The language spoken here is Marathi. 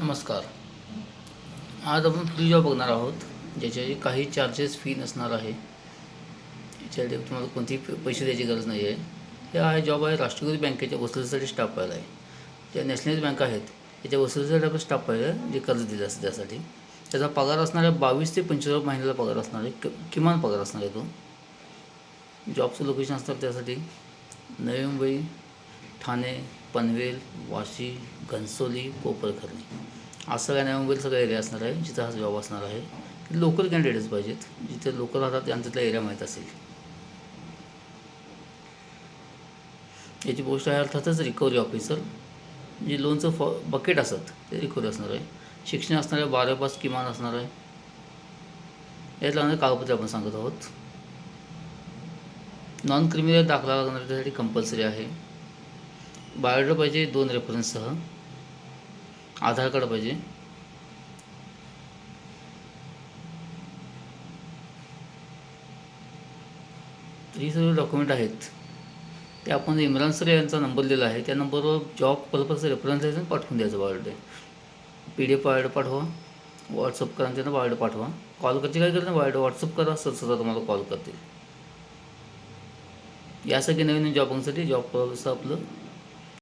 नमस्कार. आज आपण फ्री जॉब बघणार आहोत ज्याच्याची काही चार्जेस फी नसणार आहे. याच्यासाठी तुम्हाला कोणतेही प- पैसे द्यायची गरज नाही आहे. हे आहे जॉब आहे राष्ट्रीयकृत बँकेच्या वसुलीसाठी स्टाफ पाहिला आहे. ज्या नॅशनलाइज बँक आहेत त्याच्या वसुलीसाठी आपण स्टाफ पाहिजे आहे जे कर्ज दिलं असतं त्यासाठी. त्याचा पगार असणार आहे बावीस ते पंचवीस महिन्याला पगार असणार आहे. कि किमान पगार असणार आहे तो. जॉबचं लोकेशन असतात त्यासाठी. नवी मुंबई ठाणे पनवेल वाशी घनसोली कोपरखरणी. असं काय नाही मोबाईल सगळा एरिया असणार आहे जिथं हा जॉब असणार आहे. लोकल कॅन्डिडेट्स पाहिजेत जिथे लोकल राहतात त्यांना तिथला एरिया माहीत असेल. याची पोस्ट आहे अर्थातच रिकव्हरी ऑफिसर जे लोनचं फॉ बकेट असत ते रिकव्हरी असणार आहे. शिक्षण असणार आहे बारा पास किमान असणार आहे. यात लागणारे कागदपत्रे आपण सांगत आहोत. नॉन क्रिमिनल दाखला लागणार त्यासाठी कंपल्सरी आहे. बायोडा पाहिजे दोन रेफरन्ससह आधार कार्ड पाहिजे ही सर्व डॉक्युमेंट आहेत. ते आपण इम्रान सर यांचा नंबर दिला आहे त्या नंबरवर जॉब पर्पज रेफरन्स द्यायचं पाठवून द्यायचं biodata P D F biodata पाठवा व्हॉट्सअप करा त्यांना बायोडे पाठवा. कॉल करते काय करते? बायोडे व्हॉट्सअप करा सर सर तुम्हाला कॉल करतील. यासाठी नवीन जॉबांसाठी जॉब आपलं